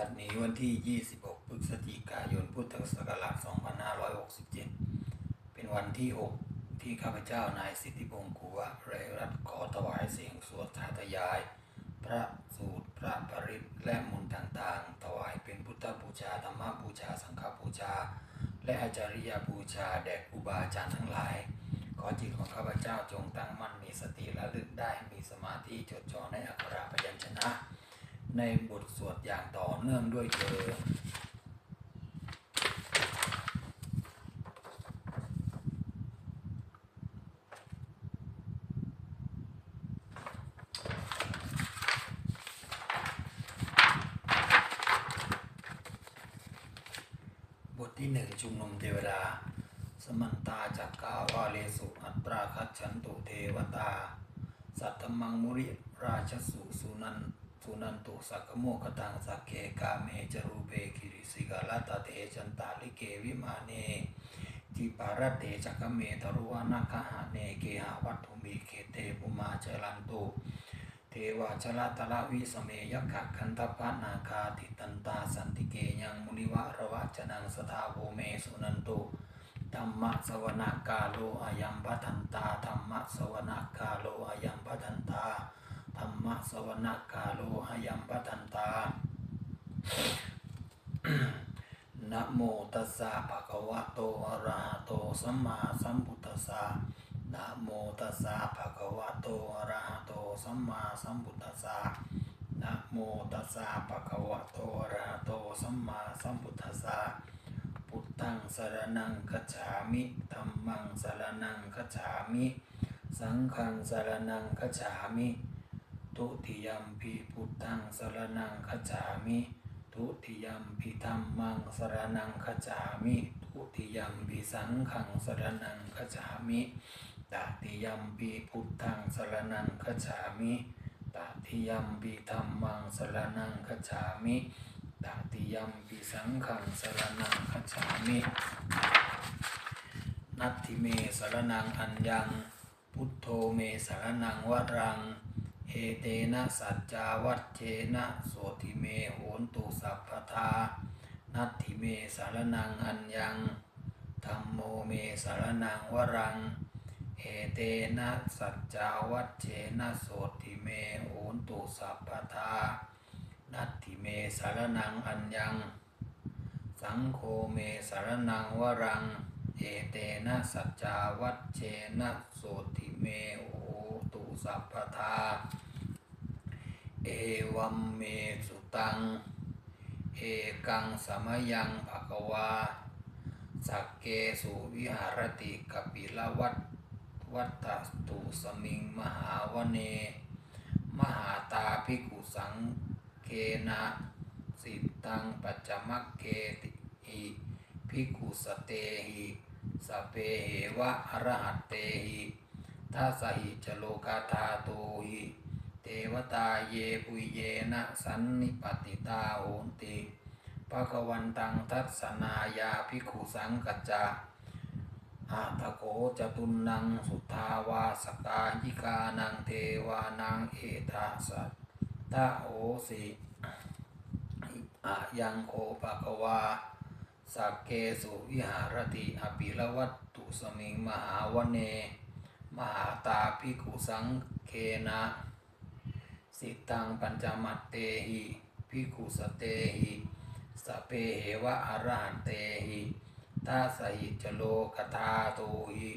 บัดนี้วันที่ 26 พฤศจิกายน พุทธศักราช 2567 เป็นวันที่ 6 ที่ข้าพเจ้านายสิทธิพงศ์กุวะเรรัตขอถวายเสียงสวดสาธยาย พระสูตร พระปริตและมนต์ต่างๆ ถวายเป็นพุทธบูชา ธรรมบูชา สังฆบูชา และอาจาริยบูชา แด่ครูบาอาจารย์ทั้งหลาย ขอจิตของข้าพเจ้าจงตั้งมั่นมีสติระลึกได้มีสมาธิจดจ่อในอักขระพยัญชนะ ในบทสวดอย่างต่อเนื่องด้วยเถิดบทที่หนึ่งชุมนุมเทวดา สมันตาจักกาวาเลสุอัตราคัจฉันตุเทวตา สัตตมังมุริราชสุสุนัน สุนันตุสักโมคตังสักเคกาเมจรูเปกิริสิกาลตเตจันตาลิเกวิมาเนจิปารเตจักเมตรุวานาคหาเนเกหาวัตถุมีเคเตปุมาเจรันตุเทวาชลตละวิสเมยขะคันทปะนาคาติตันตาสันติเกยังมุนิวะระวะจนังสทาโวเมสุนันตุธรรมะสวนากาโลอายัมพัทันตาธรรมะสวนากาโลอายัมพัทันตา ธรรมะสวนากาโลอายัมพัทันตานะโมตัสสะภะคะวะโตอะระหะโตสัมมาสัมพุทธัสสะนะโมตัสสะภะคะวะโตอะระหะโตสัมมาสัมพุทธัสสะนะโมตัสสะภะคะวะโตอะระหะโตสัมมาสัมพุทธัสสะพุทธังสรนังคัจฉามิธัมมังสรนังคัจฉามิ สังฆังสรนังคัจฉามิ ทุติยมปิพุทธังสรนังคัจามิทุติยมปิธัมมังสรนังคัจามิทุติยมปิสังฆังสรนังคัจามิตติยมปิพุทธังสรนังคัจามิตติยมปิธัมมังสรนังคัจามิตติยมปิสังฆังสรนังคัจามินัตถิเมสรนังอัญญัง พุทโธเมสรนังวรัง เอเตนะสัจจาวัจเจนะโสติเมโหนตุสัพพทา นัตถิเมสารนังอัญญังธรรมโมเมสารนังวรัง เอเตนะสัจจาวัจเจนะโสติเมโหนตุสัพพทา นัตถิเมสารนังอัญญัง สังโฆเมสารนังวรัง เอเตนะสัจจาวัจเจนะโสติเมโห สัพพทา เอวัมเมสุตัง เอกังสมยังภะควา สักเกสุวิหารติกปิลวัตวัตตตุสมิงมหาวเน มหาตาภิกขุสังเคนะสิตังปัจจมักเกติหิภิกขุสเตหิสเปเหวะอรหัตเตหิ ทัสสหิจโลกาธาโตหิเทวตาเยปุยเยนะสันนิปติตาโหนติภะคะวันตังทัศนายาภิกขุสังกัจจาอาทะโกจตุนังสุทาวาสกายิกานังเทวานังเอตาสัตตะโหสิอะยังโคภะคะวาสักเกสุวิหารติอภิลวัตตุสมิงมหาวเน มหาตาภิกขุสังเคนะ สิตังปัญจมัตเตหิภิกขุสเตหิสพเพเหวะอรหันเตหิตาสหิจโลกธาโตหิ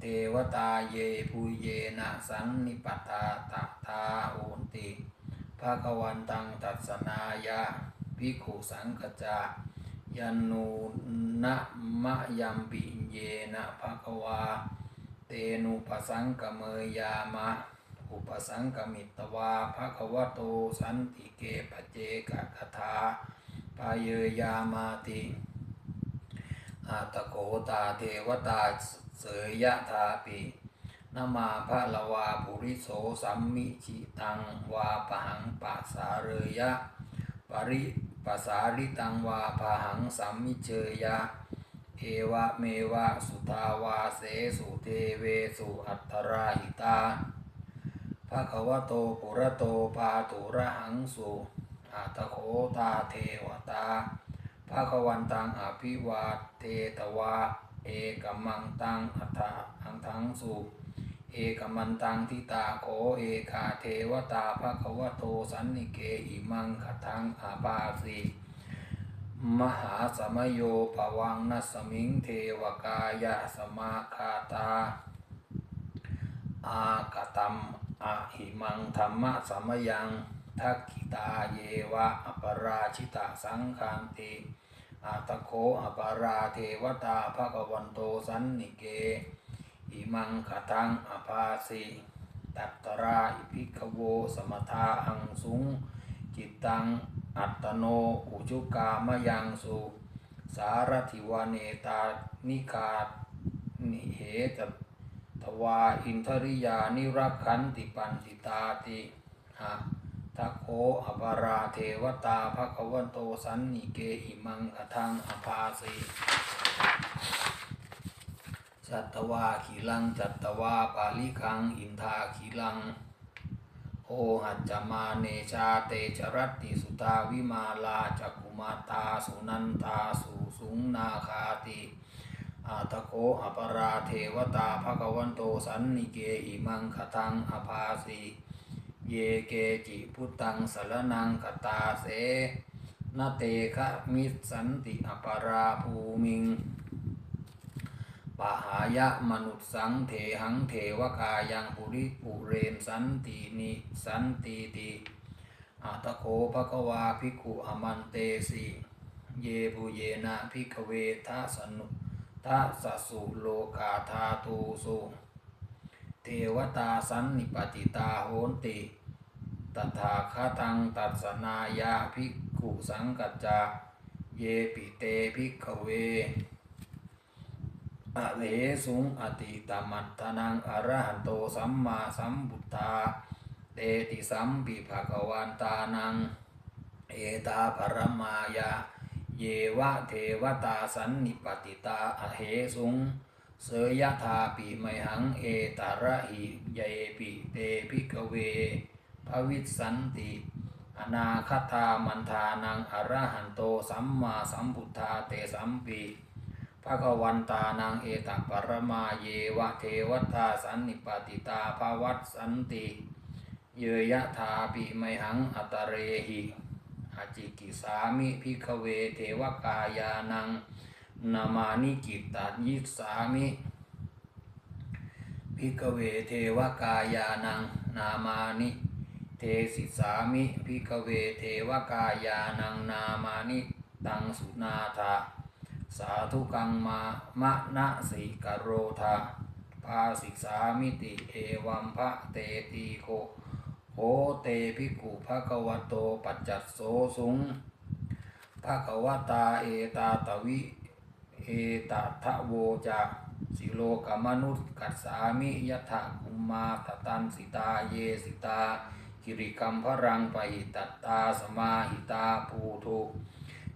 เทวตาเยปุเยนะสันนิปตาตะทาโหนติภาควันตังตัสนายาภิกขุสังกจายันนูนะมะยัมปิเยนะภาควา เตนุปสังกเมยามะ อุปสังกมิตวาภควโตสันติเกปเจกะคถาปายเยยามาติอาตโกตาเทวตาเสยยะธาปินามาภะละวาปุริโสสัมมิจิตังวาปหังปัสสาเรยะ ปริปัสสาริตังวาปหังสัมมิเชยะ เอวะเมวะสุตาวาเสสุเทเวสุอัตตราหิตาภะคะวะโตปุระโตปาตุระหังสุออาตโคตาเทวตาภาควันตังอภิวาเทตวา เอกมังตังอัฏฐอังทังสุ เอกมันตังทิตาโขเอกาเทวตาภควโตสันนิเกอิมังคทังอาบาสิ มหาสมโยปวังนัสมิงเทวกายะสมาคาตา อากตัมอะหิมังธรรมะสมยังทักขิตาเยวะอปราชิตาสังคันติอาตโคอปราเทวตาภควันโตสันนิเก อิมังคตังอภาสิตัตตราอิภิกขโวสมทาอังสุง จิตตัง อัตโนอุจุกามยังสุสารถิวาเนตานิกานิเหตทวาอินทริยานิรักขันติปันติตาติหะทะโคอภาราเทวตาภควันโตสันนิเกอิมังคทังอภาสิจัตวาขีลังจัตตวาปาลิคัง อินทาขีลัง โอหัจจมาเนชาเตจรัตติสุตาวิมาลาจักุมาตาสุนันตาสุสุงนาคาติอาตโคอปราเทวตาภควันโตสันนิเกอิมังคทังอภาสิเยเกจิพุตตังสรนังคตาเสนเตคะมิสันติอปราภูมิง ปหายะมนุษสังเถหังเถวกายังปุริปุเรนสันตินิสันติติอาตโคภควาภิกขุอมันเตสิเยบุเยนะภิกขเวทัสนุทัสสุโลกาธาตูสุเทวตาสันนิปติตาโหนติตถาคตังตัสสนายาภิกขุสังกัจจา เยปิเตภิกขเว อเลสุงอติตมัตตนังอรหันโตสัมมาสัมพุทธาเตติสัมปิภกวันตานัง เอตาปรมายาเยวะเทวตาสันนิปติตาอเหสุง เสยธาปิไมหังเอตาระหิเยปิเตภิกเวภวิสันติอนาคตามันทานังอรหันโตสัมมาสัมพุทธาเตสัมปิ ภะควันตานังเอตัปรมาเยวะเทวตาสันนิปติตาภวัตสันติ เยยะธาปิไมหังอัตเรหิอาจิกิสามิพิกเวเทวกายานังนามานิกิตตัยิสามิพิกเวเทวกายานังนามานิเทสิสามิพิกเวเทวกายานังนามานิตังสุนาทา สาธุกังมามะนะสิกโรธาภาสิกสามิติเอวัมภะเตตีโคโหเตภิกขุภะคะวโตปัจจัสโสสุงภะคะวตาเอตาตวิเอตทะโวจะสิโลกมนุษย์กัสสามิยถะกุมมาตตันสิตาเยสิตากิริกัมพรังไปตัตตาสมาหิตาภูทุ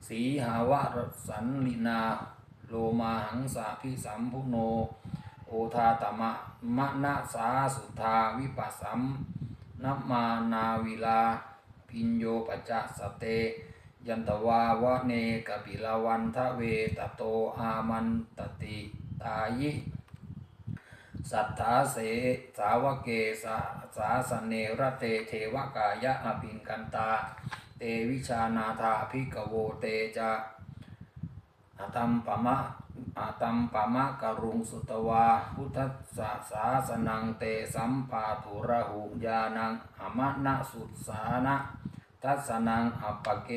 สีหาวะรสันลินา โลมาหังสาพิสัมพุโน โอทาตมะมะนะสาสุทาวิปัสสัมนัมานาวิลา พิญโยปัจจสเต ยันตวาวะเนกปิลาวันทะเวตโตอามันตติตายิสัทธาเสสาวเกสาสาสเนระเตเทวกายะอภินกันตา เตวิชานาธาภิกโวเตจะอาตัมปะมะอาตัมปะมะกรุงสุตวา พุทธสาสาสนังเตสัมปาทุระหุญานังอมะนะสุสานะทัสนังอัปปะเก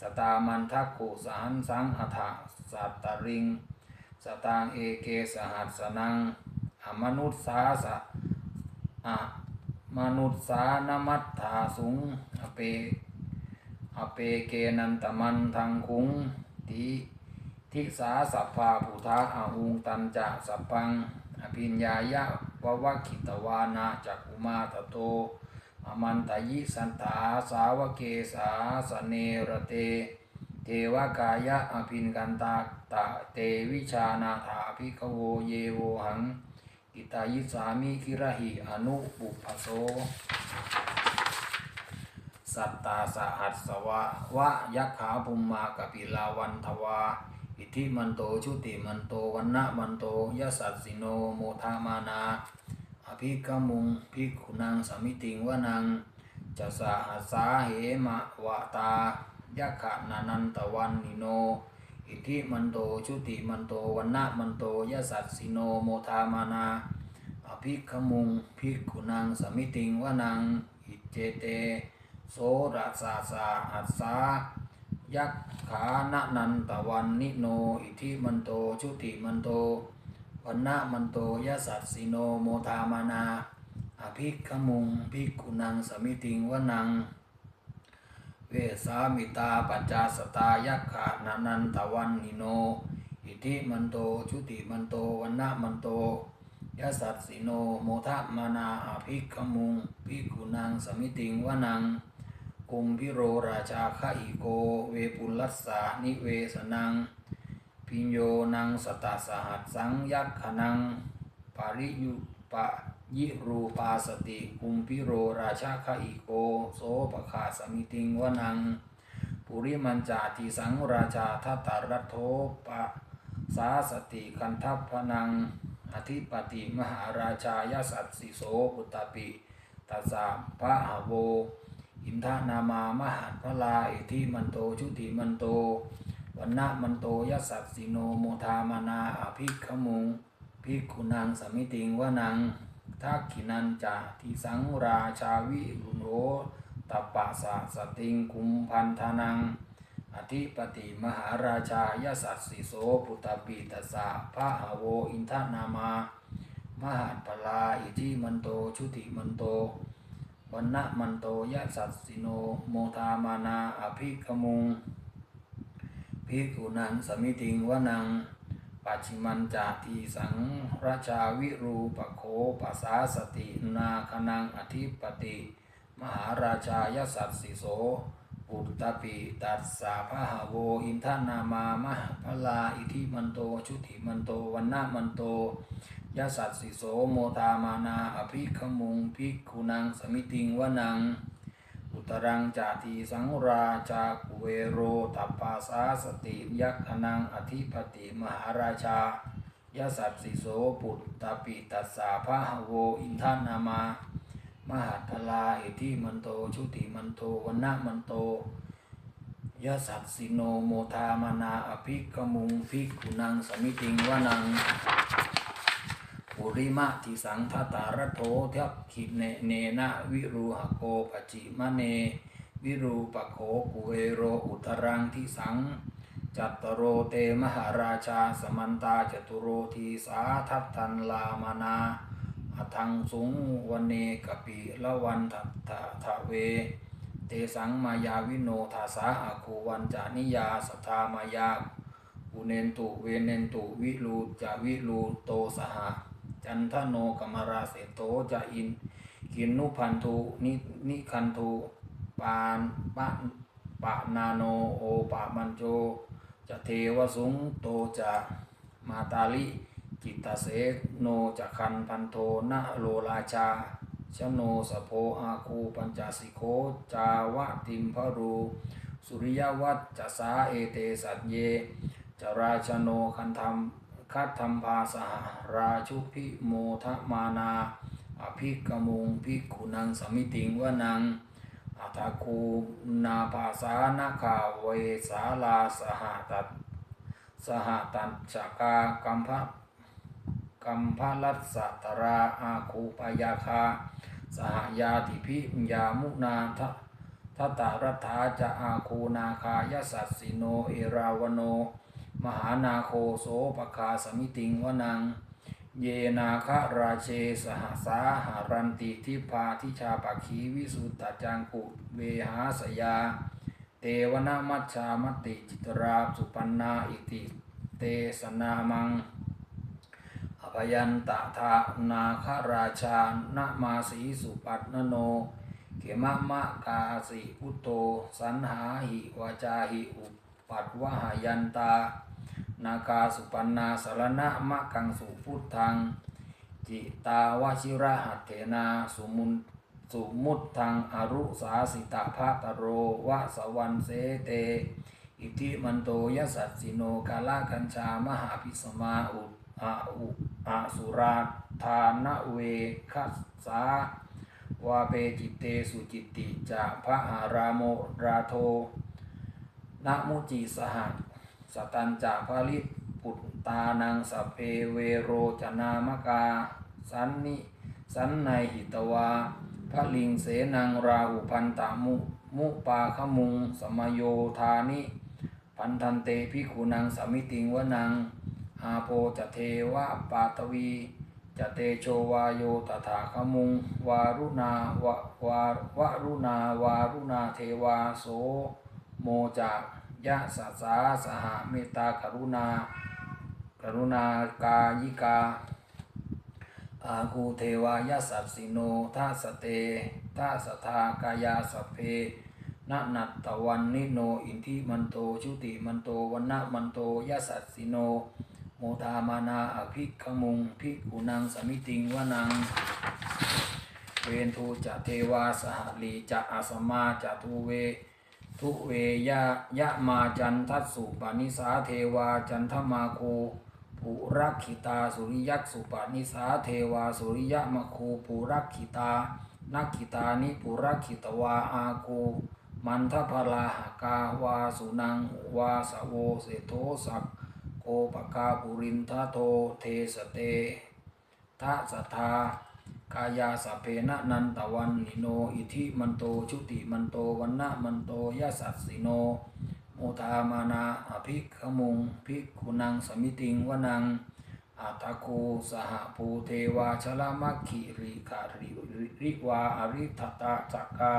สตามันทักขุสหันสังอัฏฐสัตตริง สตางเอเกสหัสสนังอมนุษสาสะอะมนุษสานมัตถาสุงอเป เปเกนันตมันทังคุงทิทิสาสัพพาภูทาอาหุงตันจะสัพพังอภิญญายะวะวะคิตวานาจักกุมาตโตอมันตยิสันตาสาวเกสาสเนระเต เทวกายะอภินกันตาตะเตวิชานาถาภิกโวเยโวหังกิตายิสามิคิระหิอนุปุปโส สัตตาสหัสสวะวะยักขาภุมมากปิลาวันทวา อิทิมันโตชุติมันโตวันนะมันโตยสัตสิโนโมทามานาอภิกมุงภิกขุนังสมิติงวนังจะสาหัสสาเหมะวะตายักขะนานันตวันนิโน อิทิมันโตชุติมันโตวันนะมันโตยสัตสิโนโมทามานาอภิกขมุงภิกขุนังสมิติงวนังอิเจเต โสรัสาสาหัสสายักขานนันตวันนิโน อิทิมันโต ชุติมันโตวันนะมันโตยะสัตสิโนโมทามานา อภิกขมุงภิกขุนังสมิติงวนัง เวสามิตาปัจจาสตายักขะนานันตวันนิโน อิทิมันโต ชุติมันโตวันนะมันโตยสัตสิโนโมทะมานาอภิกขมุงภิกุนังสมิติงวนัง กุมพิโรราชาคะอิโก เวปุลัสสานิเวสนัง พิญโยนังสตาสหัสสังยักขนัง ปาริยุปะยิรูปาสติกุมพิโรราชาคะอิโก โสปคาสมิติงวนัง ปุริมันจาติสังราชาทัตตารัตโทปะสาสติคันทัพพนัง อธิปติมหาราชายสัตสิโสอุตตปิตัสสะพระหโว อินทนามามหันพลาอิทิมันโตชุติมันโตวันนะมันโตยสสัตสิโนโมทามานาอภิขมุงภิกขุนังสมิติงวนังทักขินันจาทิสังราชาวิรุโนตปะสะสติงคุมพันธนัง อธิปติมหาราชายสัตสิโสปุตตปิตสะพระหโวอินทนามามหันพลาอิทิมันโตชุติมันโต วันนะมันโตยะสัตสิโนโมทามานาอภิกมุงภิกขุนังสมิติงวนังปัจฉิมันจาทีสังราชาวิรูปโคปัสสาสตินาคนังอธิปติ มหาราชายสัตสิโสปุตตปิตัสสะพะหโวอินทนามามหพลาอิทิมันโตชุติมันโตวันนะมันโต ยะสัตสิโสโมทามานาอภิขมุงภิกขุนังสมิติงวนัง อุตรังจาติสังราชากุเวโรตัปปาสาสติยักขนังอธิปติมหาราชายะสัตสิโสปุตตปิตัสสะพะโวอินทานามามหัตลาอิทิมันโตชุติมันโตวันนะมันโตยะสัตสิโนโมทามานาอภิกมุงภิกขุนังสมิติงวนัง ปุริมะทิสังทตารโททักขิเนเนนะวิรูหโกปจิมะเน วิรูปโขกุเวโรอุตรังทิสังจัตตโรเตมหาราชาสมันตาจตุโรทีสาทัตทันลามานาอทังสุงวันเนกปิละวันทัตทะเว เตสังมายาวิโนทาสาอาคูวันจานิยาสัทธามายาอุเนนตุเวเนนตุวิลูจาวิลูโตสหะ จันทโนกมราเสโตจะอินกินนุพันธุนินิคันธุปานปะปะนาโนโอปะมันโจจะเทวสุงโตจะมาตาลิจิตตเสโนจะคันพันโทนะโลราชาชโนสโพอาคูปัญจสิโคจาวะติมพรูสุริยวัตจะสาเอเตสัตเยจราชโนคันธรรม คัตธรรมภาสหราชุพิโมทะมานาอภิกมุงภิกขุนังสมิติงวนังอัตคูนาภาสานาคาเวสาลาสหตัดสหตัญชกากัมภะกัมภลัสสตราอาคูปยาคา สหยาติพิญญามุนาทะทัตตารัฐาจะอาคูนาคายสัสสิโนเอราวโน มหานาโคโสปคาสมิติงวนัง เยนาคราเชสหสาหารันติทิพาทิชาปคีวิสุตตจังกุเวหาสยาเตวนามัชชามติจิตราสุปันนาอิติเตสนามังอภยันตะทานาคราชานามาสีสุปัตนโนเขมะมะกาสิพุตโตสันหาหิวาจาหิอุป ตวหายันตา นาคาสุปันนาสารณะมะกังสุพุทธัง จิตาวชิระหัตเถนาสุมุนสุมุตทังอรุสาสิตาภาตโรวะสวันเสเต อิทิมันโตยสัสสิโนกาลาคัญชามหาพิสมาอุอาอุอาสุราธานเวคัสสาวาเปจิตเตสุจิตติจะพระอารามโมราโท นะมุจิสหะสตันจะภลิตปุตตานังสเพเวโรจนามกา สันนิสันในหิตวาพระลิงเสนังราหุพันตามุมุปาขมุง สมโยธานิ พันธันเตพิขุนังสมิติงวนัง อาโปจะเทวะปาตวีจะเตโชวาโยตถาคมุง วารุณาวะวาวรุณาวารุณาเทวาโส โมจากยะสัสาสหเมตตากรุณา กรุณากายิกา อาคูเทวายาสัสสิโนทัสเตทัสทากายาสพเพนะนัตตวันนิโนอินทิมันโตชุติมันโตวันนะมันโตยาสัสสิโน โมทามานาอภิกขมุงภิกขุนังสมิติงวนังเวนทูจะเทวาสหลีจะอาสมาจะทูเว ทุเวยะยะมาจันทัสสุปานิสาเทวาจันทมาโคปุรักขิตาสุริยักสุปานิสาเทวาสุริยมโคปุรักขิตานักขิตานิปุรักขิตวาอาโคมันทพลาหกาวาสุนังวาสโวเสโทสักโกปกาปุรินทโทเทสเตทัสทา กายาสเพนะนันตะวันนิโน อิทิมันโตชุติมันโตวันนะมันโตยะสัสสิโนโมทามานาอภิกขมุงภิกขุนังสมิติงวนังอาตโคสหภูเทวาชลามัคคิริการิริวาอริทตาจักกา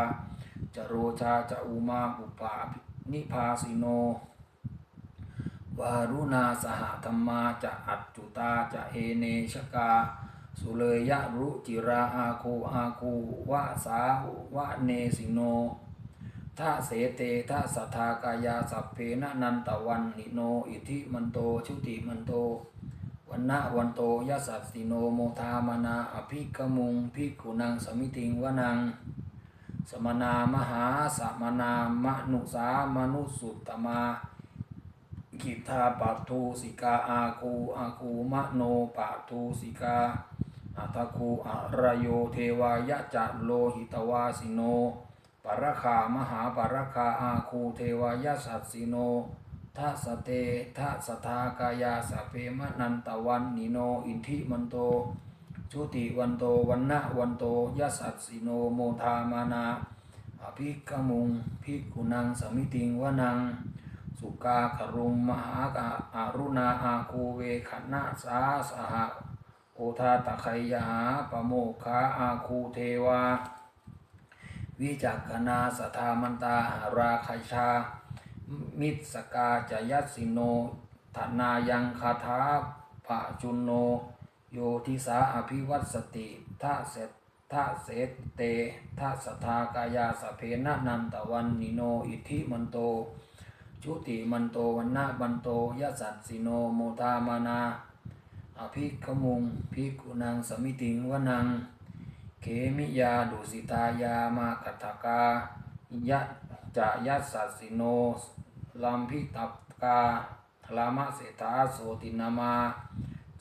จโรชาจะอุมาอุปานิพาสิโนวารุณาสหธรรมาจะอัจจุตาจะเอเนชกา สุเลยยะรุจิราอาคูอาคูวะสาวะเนสิโนทะเสเตทะสัทธากายาสัพเพนะนันตวันนิโน อิทิมันโตชุติมันโตวันนะวันโตยะสัสสิโนโมทามนาอภิกมุงภิกขุนังสมิติงวนัง สมนามหาสมนามนุสามนุสุตตมากิทาปัทูสิกาอาคูอาคูมะโนปัทูสิกา อัตคูอะระโยเทวายะจะโลหิตวาสิโนปรคามหาปรคาอาคูเทวายะสัสสิโนทัสเตทัสทากายาสพเพมะนันตวันนิโนอินทิมันโตชุติวันโตวันนะวันโตยะสัสสิโนโมทามานาอภิกขมุงภิกขุนังสมิติงวนัง สุกาครุมมหากะอารุณาอาคูเวขณะสาสหะ โอทาตะไคยหาปโมคาอาคูเทวา วิจักขณาสทามันตาหาราคชา มิตสกาจยัสสิโนธนายังคาถาปะจุนโน โยทิสาอภิวัตสติทะเสทะเสเตทะสทากายาสเพนะนันตะวันนิโนอิทิมันโต ชุติมันโตวันนะมันโตยะสัสสิโนโมตามานา อภิกขมุงภิกุนังสมิติงวนัง เขมิยาดุสิตายามากัตถกายะจะยัสสัสสิโนลัมพิตัปกาลามะเสถาโสตินามา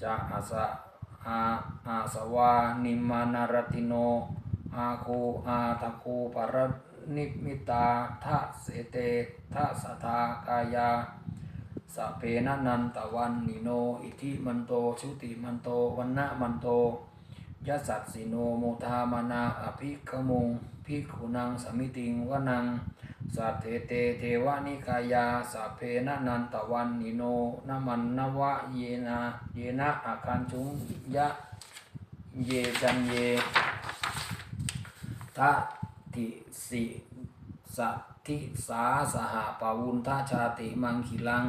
จะอาสะอาอาสวานิมานารติโน อาคูอาตะคูปรนิมิตาทะเสเตทะสทากายา สัพเพนะนันตวันนิโน อิทิมันโตชุติมันโตวันนะมันโตยะสัสสิโนโมทามานาอภิกขมุงภิกขุนังสมิติงวนังสัตเทเตเทวานิกายาสัพเพนะนันตวันนิโนนามันนวะเยนะเยนะอาคันจุงยะเยจันเยทะติสิสัทธิสาสหปวุนทชาติมังคิลัง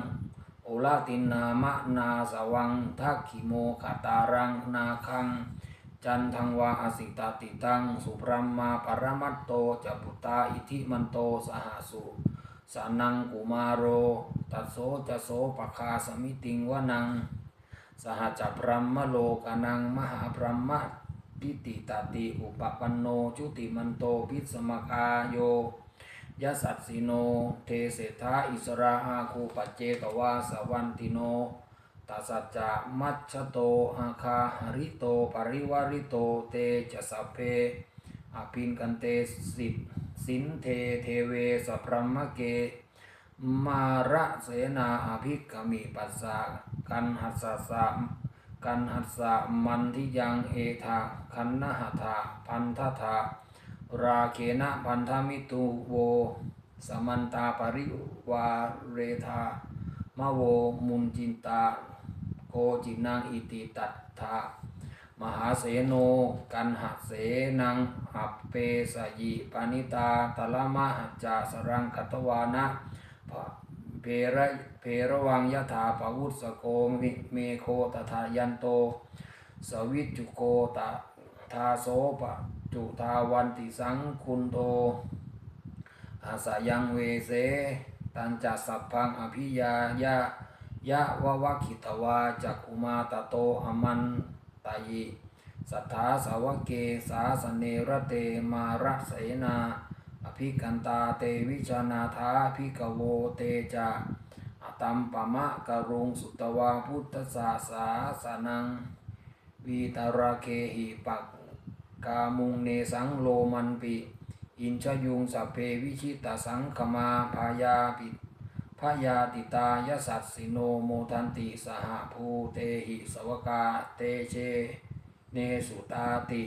โอลาตินนามะนาสวังทักขิโมขตารังนาคัง จันทังวาอสิตาติตัง สุพรัมมาปรมัตโตจะพุตตาอิทิมันโตสหสุสานังกุมาโรตัสโสจะโสปคาสมิติงวนัง สหจัพรหมโลกานังมหาพรหมตทิติตาติอุปปันโนชุติมันโตพิสมคาโย ยสัตสิโน เทเสธาอิสราอาคูปัจเจกวาสวันติโนตัสสะจะมัชชโตอาคาหริโตปริวาริโตเตจสัพเพอภินกันเตสิทสินเทเทเวสัพรมเก มาระเสนาอภิกมิปัสสะกันหัสสะกันหัสสะมันทิยังเอทาคันนหัตถาพันธทา ราเคนะพันธมิตุโว สมันตาปริวาเรธามะโวมุนจินตา โกจินังอิติตัตถามหาเสโน กันหเสนังอัปเปสยิปานิตาตละมะหัจจาสรังคัตวานะเพระเพระวังยถาปวุสโกมิเมโคตถายันโต สวิจจุโกตะทาโสปะ จุทาวันติสังคุณโต อาสายังเวเส ตันจัสสัพพังอภิยายะยะวะวะขิตวาจักุมาตโตอมันตายิสัทธาสาวเกสาสเนระเตมาระเสนา อภิกันตาเตวิชานาธาภิกโวเตจะอตัมปะมะกะรุงสุตวาพุทธศาสาสนังวีตาราเคหิปัก กามุงเนสังโลมันปิ อินชยุงสัพเพวิชิตาสังขมาพายาปิพยาติตายสัตสิโนโมทันติสหภูเตหิสวกาเตเช เนสุตาติ